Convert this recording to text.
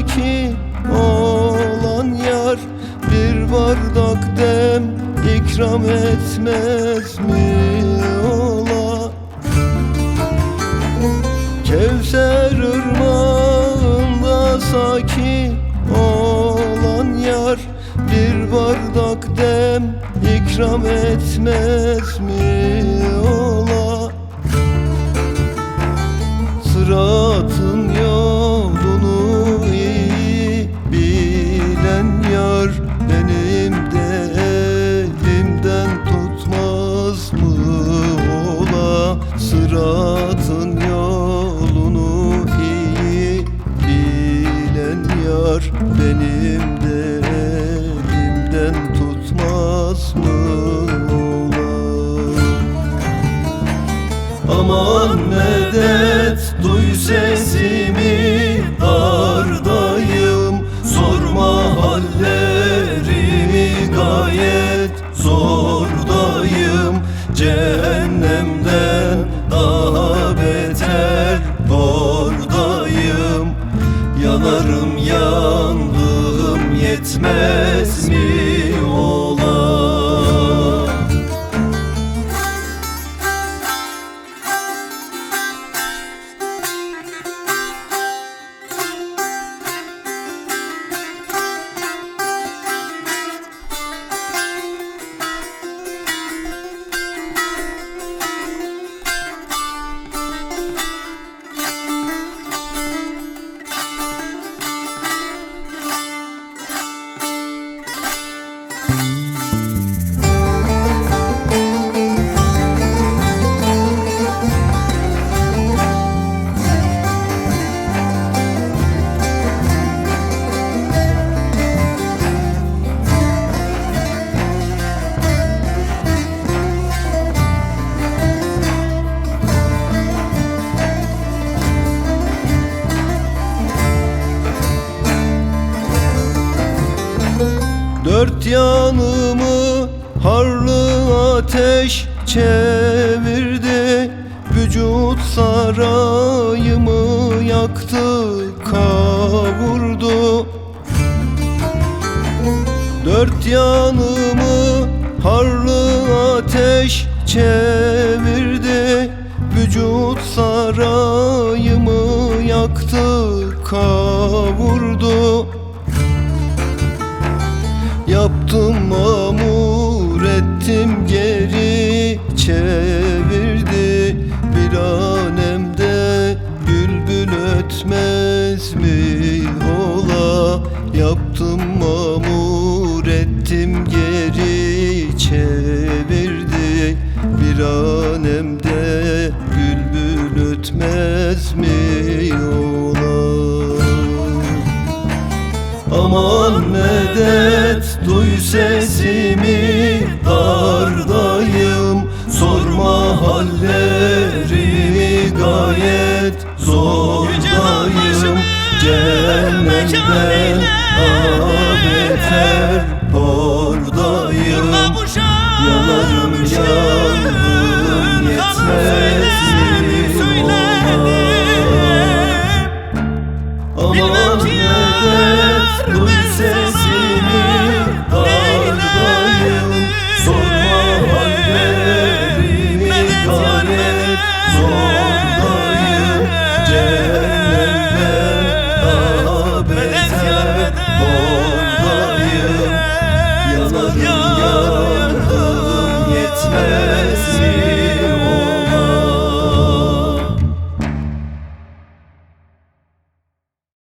sakin olan yar Bir bardak dem ikram etmez mi ola? Kevser ırmağında sakin olan yar Bir bardak dem ikram etmez mi ola? Sıratın yolunu mı ola Sıratın yolunu iyi bilen yar Benim de elimden tutmaz mı ola? Aman medet duy sesimi Cehennemden daha beter oradayım Yanarım yandığım yetmez mi Dört yanımı harlı ateş çevirdi. Vücut sarayımı yaktı kavurdu. Dört yanımı harlı ateş çevirdi. Vücut sarayımı yaktı kavurdu Yaptım mamur ettim geri çevirdi. Bir anemde bülbül ötmez mi ola Aman medet duy sesimi dardayım. Sorma hallerimi gayet zordayım Cehennemden daha beter oradayım Yanarım yandım yetmez mi Aman medet duy sesimi dardayım Sorma hallerimi gayet zordayım oradayım